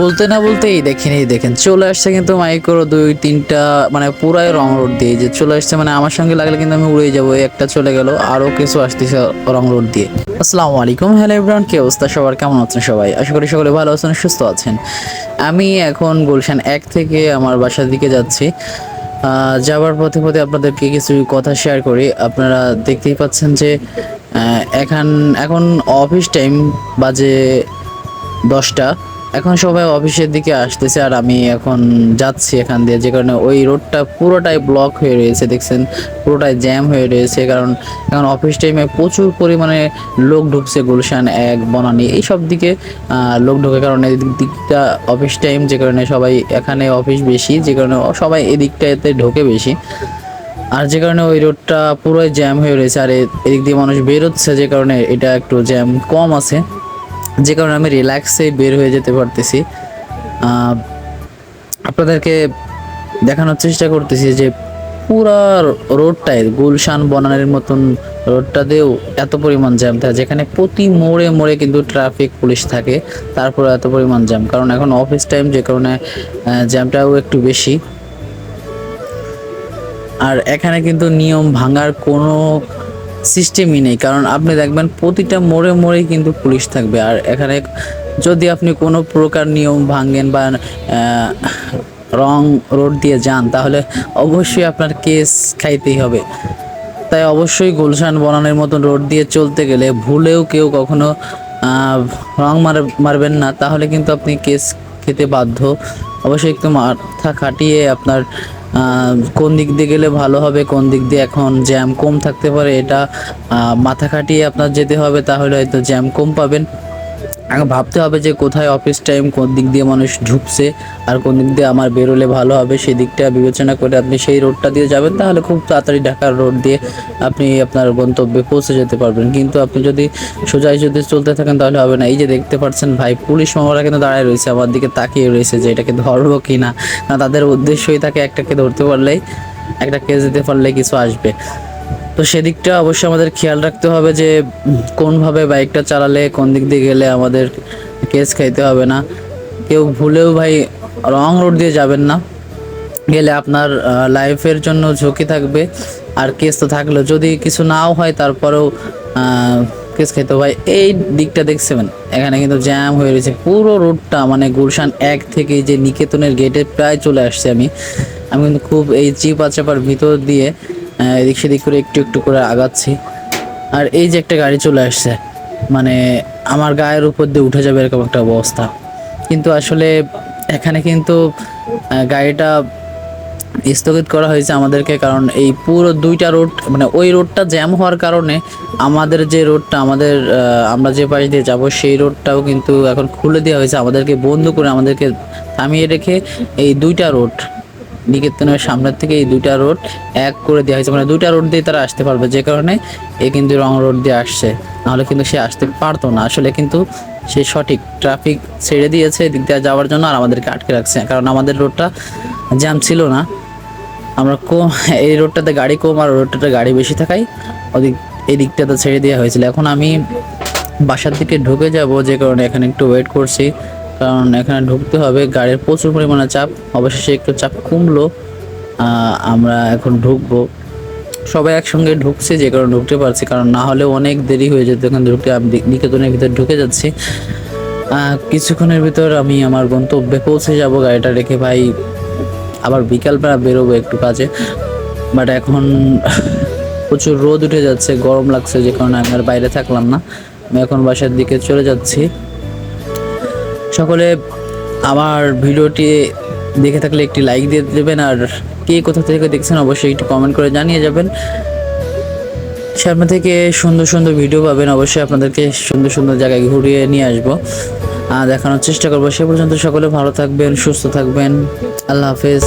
বলতে না বলতেই দেখেন এই দেখেন, চলে আসছে কিন্তু মাইক্রো দুই, তিনটা মানে পুরাই রং রোড দিয়ে, যে চলে আসছে মানে আমার সঙ্গে লাগলে কিন্তু আমি উড়ে যাব একটা চলে গেল আরও কিছু আসতেছে রং রোড দিয়ে। আসসালামু আলাইকুম, হ্যালো এভরিওয়ান কি অবস্থা সবার? কেমন আছেন সবাই? আশা করি সকলে ভালো আছেন, সুস্থ আছেন। আমি এখন গুলশান এক থেকে আমার বাসার দিকে যাচ্ছি। যাওয়ার পথে পথে আপনাদেরকে কিছু কথা শেয়ার করি। আপনারা দেখতেই পাচ্ছেন যে এখন এখন অফিস টাইম বাজে দশটা। এখন সবাই অফিসের দিকে আসতেছে আর আমি এখন যাচ্ছি এখান দিয়ে। যে কারণে ওই রোডটা পুরোটাই ব্লক হয়ে রয়েছে, দেখছেন? পুরোটাই জ্যাম হয়ে রয়েছে। কারণ এখন অফিস টাইমে প্রচুর পরিমাণে লোক ঢুকছে, গুলশান এক, বনানি, এইসব দিকে লোক ঢোকে। কারণ দিকটা অফিস টাইম যে কারণে সবাই এখানে অফিস বেশি, যে কারণে সবাই এদিকটাতে ঢোকে বেশি। আর যে কারণে ওই রোডটা পুরোই জ্যাম হয়ে রয়েছে। আর এদিক দিয়ে মানুষ বেরোচ্ছে, যে কারণে এটা একটু জ্যাম কম আছে। যে কারণে আমি রিল্যাক্সে বের হয়ে যেতে পারতেছি। আপনাদেরকে দেখানোর চেষ্টা করতেছি যে পুরা রোডটায় গুলশান বনানের মতন রোডটাতেও এত পরিমাণ জ্যাম থাকে, যেখানে প্রতি মোড়ে মোড়ে কিন্তু ট্রাফিক পুলিশ থাকে, তারপরে এত পরিমাণ জ্যাম। কারণ এখন অফিস টাইম যে কারণে জ্যামটাও একটু বেশি। আর এখানে কিন্তু নিয়ম ভাঙার কোনো সিস্টেমই নেই, কারণ আপনি দেখবেন প্রতিটা মোড়ে মোড়েই কিন্তু পুলিশ থাকবে। আর এখানে যদি আপনি কোনো প্রকার নিয়ম ভাঙেন বা রং রোড দিয়ে যান, তাহলে অবশ্যই আপনার কেস খাইতেই হবে। তাই অবশ্যই গুলশান বনানের মতন রোড দিয়ে চলতে গেলে ভুলেও কেউ কখনো রং মার, মারবেন না। তাহলে কিন্তু আপনি কেস খেতে বাধ্য। অবশ্যই একটু মাথা খাটিয়ে আপনার কোন দিক দিয়ে গেলে ভালো হবে, কোন দিক দিয়ে এখন জ্যাম কম থাকতে পারে, এটা মাথা খাটিয়ে আপনার যেতে হবে, তাহলে হয়তো জ্যাম কম পাবেন। আগে ভাবতে হবে যে কোথায় অফিস টাইম কোন দিক দিয়ে মানুষ ঢুকছে আর কোন দিক দিয়ে আমার বেরোলে ভালো হবে, সেই দিকটা বিবেচনা করে আপনি সেই রোডটা দিয়ে যাবেন, তাহলে খুব তাড়াতাড়ি ঢাকার রোড দিয়ে আপনি আপনার গন্তব্যে পৌঁছে যেতে পারবেন। কিন্তু আপনি যদি সোজাই যদি চলতে থাকেন, তাহলে হবে না। এই যে দেখতে পাচ্ছেন ভাই, পুলিশ মামারা কিন্তু দাঁড়ায় রয়েছে, আমার দিকে তাকিয়ে রয়েছে যে এটাকে ধরবো কি না। না, তাদের উদ্দেশ্যই থাকে একটাকে ধরতে পারলেই, একটা কেস দিতে পারলে কিছু আসবে। তো সেদিকটা অবশ্যই আমাদের খেয়াল রাখতে হবে যে কোনভাবে বাইকটা চালালে, কোন দিক দিয়ে গেলে আমাদের কেস খাইতে হবে না। কেউ ভুলেও ভাই রং রোড দিয়ে যাবেন না। গেলে আপনার লাইফের জন্য ঝুঁকি থাকবে। আর কেস তো থাকল। যদি কিছু নাও হয় তারপরেও কেস খেতে ভাই, এই দিকটা দেখছেন? এখানে কিন্তু জ্যাম হয়ে রয়েছে। পুরো রোডটা মানে গুলশান এক থেকে যে নিকেতনের গেটে প্রায় চলে আসছে আমি। আমি কিন্তু খুব এই চিপা চাপার ভিতর দিয়ে এদিক সেদিক করে একটু একটু করে আগাচ্ছি। আর এই যে একটা গাড়ি চলে আসছে মানে আমার গায়ের উপর দিয়ে উঠে যাবে এরকম একটা অবস্থা। কিন্তু আসলে এখানে কিন্তু গাড়িটা স্থগিত করা হয়েছে আমাদেরকে কারণ এই পুরো দুইটা রোড মানে ওই রোডটা জ্যাম হওয়ার কারণে আমাদের যে রোডটা, আমাদের আমরা যে পাশ দিয়ে যাব সেই রোডটাও কিন্তু এখন খুলে দেওয়া হয়েছে। আমাদেরকে বন্ধ করে আমাদেরকে থামিয়ে রেখে এই দুইটা রোড নিকেতনের সামনের থেকে এই দুইটা রোড এক করে দেওয়া হয়েছে। মানে দুইটা রোড দিয়ে তারা আসতে পারবে, যে কারণে এ কিন্তু রং রোড দিয়ে আসছে। নাহলে কিন্তু সে আসতে পারতো না। আসলে কিন্তু সে সঠিক ট্রাফিক ছেড়ে দিয়েছে এদিক দিয়ে যাওয়ার জন্য আর আমাদেরকে আটকে রাখছে। কারণ আমাদের রোডটা জ্যাম ছিল না। আমরা কম, এই রোডটাতে গাড়ি কম আর রোডটাতে গাড়ি বেশি থাকায় ওদিক এই দিকটাতে ছেড়ে দেওয়া হয়েছিল। এখন আমি বাসার দিকে ঢুকে যাব, যে কারণে এখানে একটু ওয়েট করছি। কারণ এখানে ঢুকতে হবে। গাড়ির প্রচুর পরিমাণে চাপ। অবশেষে একটু চাপ কমলো। আমরা এখন ঢুকবো। সবাই একসঙ্গে ঢুকছে, যে কারণে ঢুকতে পারছি। কারণ না হলে অনেক দেরি হয়ে যেত এখানে ঢুকতে। আমি নিকেতনের ভিতরে ঢুকে যাচ্ছি। কিছুক্ষণের ভিতর আমি আমার গন্তব্যে পৌঁছে যাব গাড়িটা রেখে। ভাই, আবার বিকালবেলা বেরোবো একটু কাজে। বাট এখন প্রচুর রোদ উঠে যাচ্ছে, গরম লাগছে, যে কারণে আমি আর বাইরে থাকলাম না। আমি এখন বাসার দিকে চলে যাচ্ছি। সকলে আমার ভিডিওটি দেখে থাকলে একটি লাইক দিয়ে দেবেন, আর কে কোথা থেকে দেখছেন অবশ্যই একটু কমেন্ট করে জানিয়ে যাবেন। সামনে থেকে সুন্দর সুন্দর ভিডিও পাবেন, অবশ্যই আপনাদেরকে সুন্দর সুন্দর জায়গায় ঘুরিয়ে নিয়ে আসব। দেখানোর চেষ্টা করব। সে পর্যন্ত সকলে ভালো থাকবেন, সুস্থ থাকবেন। আল্লাহ হাফেজ।